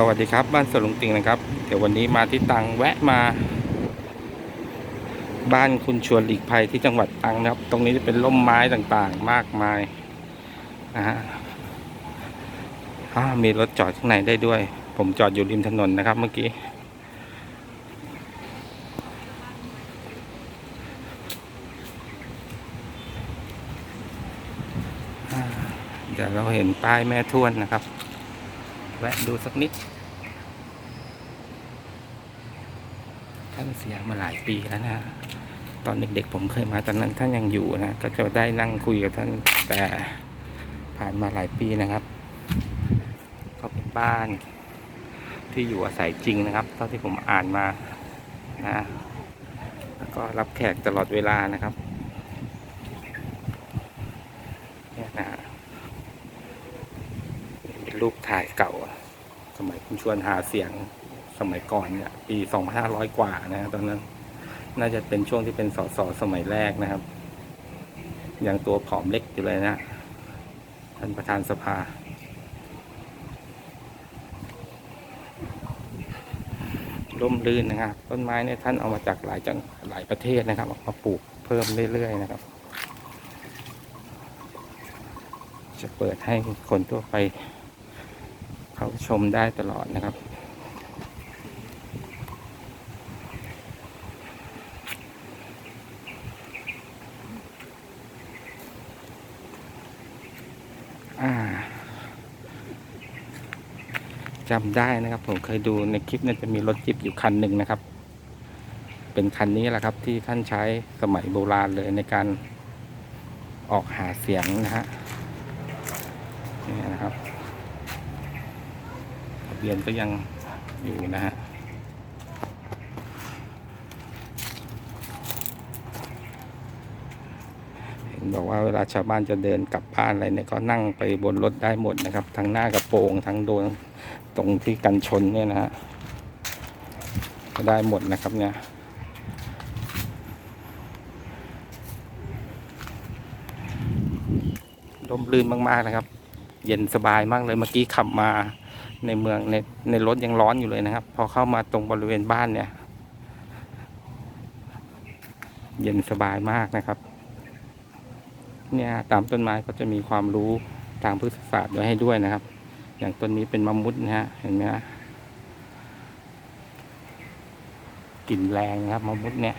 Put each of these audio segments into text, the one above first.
สวัสดีครับ บ้านสวนลุงติงนะครับ เดี๋ยววันนี้มาที่ตังแวะมา บ้านคุณชวนหลีกภัยที่จังหวัดตังนะครับ ตรงนี้จะเป็นร่มไม้ต่างๆ มากมายนะฮะมีรถจอดข้างในได้ด้วย ผมจอดอยู่ริมถนนนะครับ เมื่อกี้ เดี๋ยวเราเห็นป้ายแม่ทวนนะครับ แวะดูสักนิด ท่านเสียมาหลายปีแล้วนะ ตอนเด็กๆผมเคยมาตอนนั้นท่านยังอยู่นะ ก็จะได้นั่งคุยกับท่านแต่ผ่านมาหลายปีนะครับ ก็เป็นบ้านที่อยู่อาศัยจริงนะครับ เท่าที่ผมอ่านมานะ แล้วก็รับแขกตลอดเวลานะครับเนี่ยนะ เป็น รูปถ่ายเก่า สมัยคุณชวนหาเสียงสมัยก่อนเนี่ยปี2500กว่านะตอนนั้น น่าจะเป็นช่วงที่เป็นสสสมัยแรกนะครับ ยังตัวผอมเล็กอยู่เลยนะ ท่านประธานสภา ร่มรื่นนะครับ ต้นไม้เนี่ยท่านเอามาจากหลายจังหลายประเทศนะครับมาปลูกเพิ่มเรื่อยๆนะครับ จะเปิดให้คนทั่วไป เข้าชมได้ตลอดนะครับ จำได้นะครับ ผมเคยดูในคลิปเนี่ยจะมีรถจิบอยู่คันหนึ่งนะครับ เป็นคันนี้แหละครับ ที่ท่านใช้สมัยโบราณเลยในการออกหาเสียงนะฮะนี่นะครับ เบียนก็ยังอยู่นะฮะเห็นบอกว่าเวลาชาวบ้านจะเดินกลับบ้านอะไรเนี่ยก็นั่งไปบนรถได้หมดนะครับ ทั้งหน้ากระโปรงทั้งโดนตรงที่กันชนเนี่ยนะฮะก็ได้หมดนะครับเนี่ยร่มรื่นมาก ๆ นะครับ เย็นสบายมากเลย เมื่อกี้ขับมา ในเมืองในในรถยังร้อนอยู่เลยนะครับ พอเข้ามาตรงบริเวณบ้านเนี่ย เย็นสบายมากนะครับ เนี่ยตามต้นไม้ก็จะมีความรู้ทางพฤกษศาสตร์ไว้ให้ด้วยนะครับ อย่างต้นนี้เป็นมะมุดนะฮะเห็นไหมฮะกลิ่นแรงนะครับมะมุดเนี่ย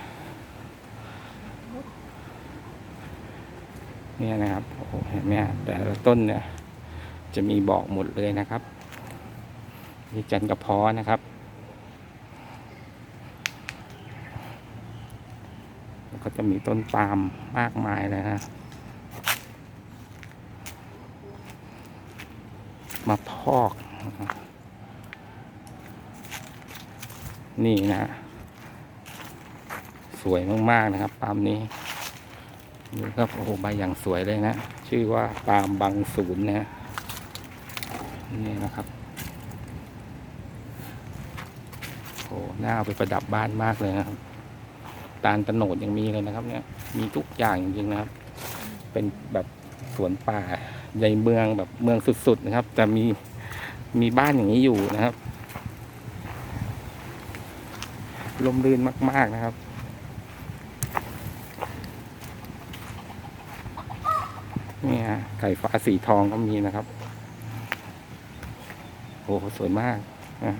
เนี่ยนะครับโอ้โหเห็นไหมฮะแต่ละต้นเนี่ย จะมีบอกหมดเลยนะครับ มีจันกระเพาะนะครับ แล้วก็จะมีต้นปาล์มมากมายเลยนะมาพอก นี่นะ สวยมาก ๆ นะครับ ปาล์มนี้นี่ครับ โอ้โหใบอย่างสวยเลยนะ ชื่อว่าปาล์มบางศูนย์นะ นี่นะครับ โอ้ หน้าเอาไปประดับบ้านมากเลยนะครับ ตาลตะโนดยังมีเลยนะครับ เนี่ย มีทุกอย่างจริงๆนะครับ เป็นแบบสวนป่าในเมืองแบบเมืองสุดๆนะครับ แต่มีมีบ้านอย่างนี้อยู่นะครับ ลมรื่นมาก ๆนะครับเนี่ยไก่ฟ้าสีทองก็มีนะครับ โอ้โหสวยมากนะ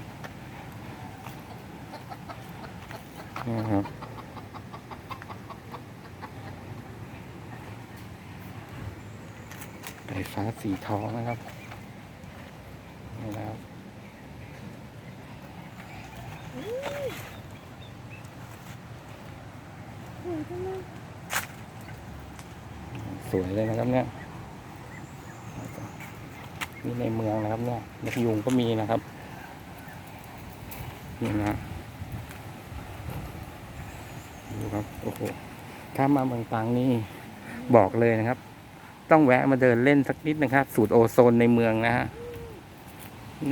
นี่ครับไก่ฟ้าสีทองนะครับนี่นะครับสวยเลยนะครับเนี่ยนี่ในเมืองนะครับเนี่ยนกยุงก็มีนะครับนี่นะดูครับ โอ้โหถ้ามาเมืองตรังนี่บอกเลยนะครับ ต้องแวะมาเดินเล่นสักนิดนะครับ สูตรโอโซนในเมืองนะฮะ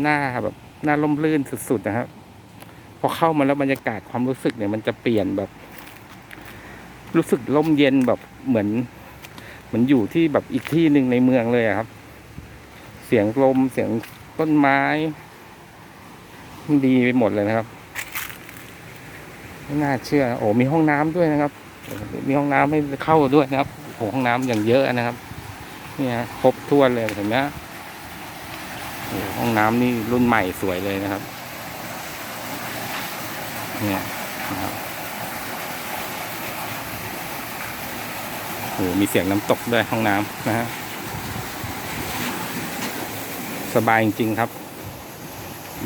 หน้าแบบหน้าร่มรื่นสุดๆนะครับ พอเข้ามาแล้วบรรยากาศความรู้สึกเนี่ยมันจะเปลี่ยนแบบ รู้สึกร่มเย็นแบบเหมือน เหมือนอยู่ที่แบบอีกที่หนึ่งในเมืองเลยครับ เสียงลมเสียงต้นไม้มันดีไปหมดเลยนะครับ ไม่น่าเชื่อโอ้มีห้องน้ำด้วยนะครับ มีห้องน้ำให้เข้าด้วยนะครับโอ้ห้องน้ำอย่างเยอะนะครับเนี่ยครบถ้วนเลยเห็นไหมห้องน้ำนี่รุ่นใหม่สวยเลยนะครับ เนี่ยนะครับโอ้มีเสียงน้ำตกด้วยห้องน้ำนะฮะสบายจริงๆครับ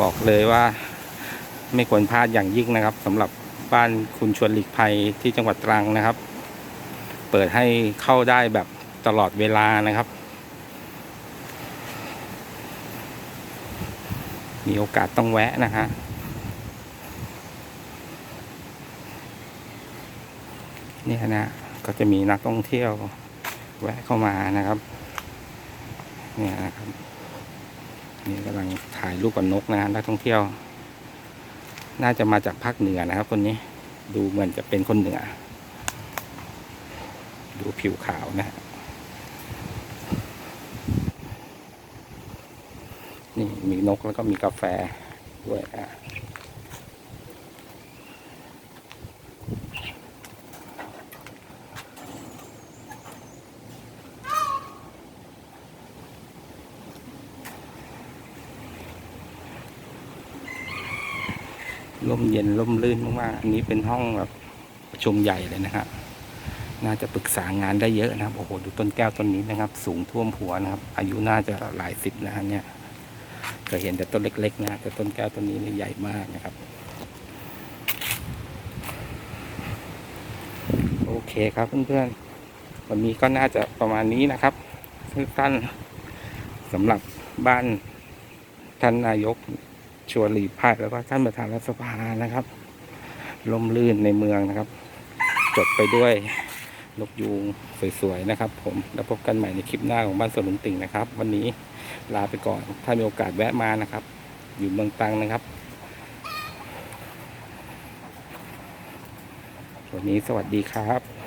บอกเลยว่าไม่ควรพลาดอย่างยิ่งนะครับสำหรับ บ้านคุณชวนหลีกภัยที่จังหวัดตรังนะครับ เปิดให้เข้าได้แบบตลอดเวลานะครับ มีโอกาสต้องแวะนะฮะเนี่ยนะก็จะมีนักท่องเที่ยวแวะเข้ามานะครับเนี่ยนะครับนี่กำลังถ่ายรูปกับนกนะฮะนักท่องเที่ยว น่าจะมาจากภาคเหนือนะครับ คนนี้ดูเหมือนจะเป็นคนเหนือ ดูผิวขาวนะฮะนี่มีนกแล้วก็มีกาแฟด้วยอะ ร่มเย็นร่มรื่นมากๆอันนี้เป็นห้องแบบประชุมใหญ่เลยนะครับน่าจะปรึกษางานได้เยอะนะครับโอ้โหดูต้นแก้วต้นนี้นะครับ สูงท่วมหัวนะครับ อายุน่าจะหลายสิบแล้วเนี่ยเคยเห็นแต่ต้นเล็ก ๆ นะแต่ต้นแก้วต้นนี้นี่ใหญ่มากนะครับ โอเคครับเพื่อนๆวันนี้ก็น่าจะประมาณนี้นะครับสั้นๆสำหรับบ้านท่านนายก ชวนหลีกภัยแล้วก็ท่านประธานรัฐสภานะครับลมลื่นในเมืองนะครับ จบไปด้วยนกยูงสวยๆนะครับ ผมแล้วพบกันใหม่ในคลิปหน้าของบ้านสวนลุงติ่งนะครับ วันนี้ลาไปก่อนถ้ามีโอกาสแวะมานะครับ อยู่เมืองตังนะครับ วันนี้สวัสดีครับ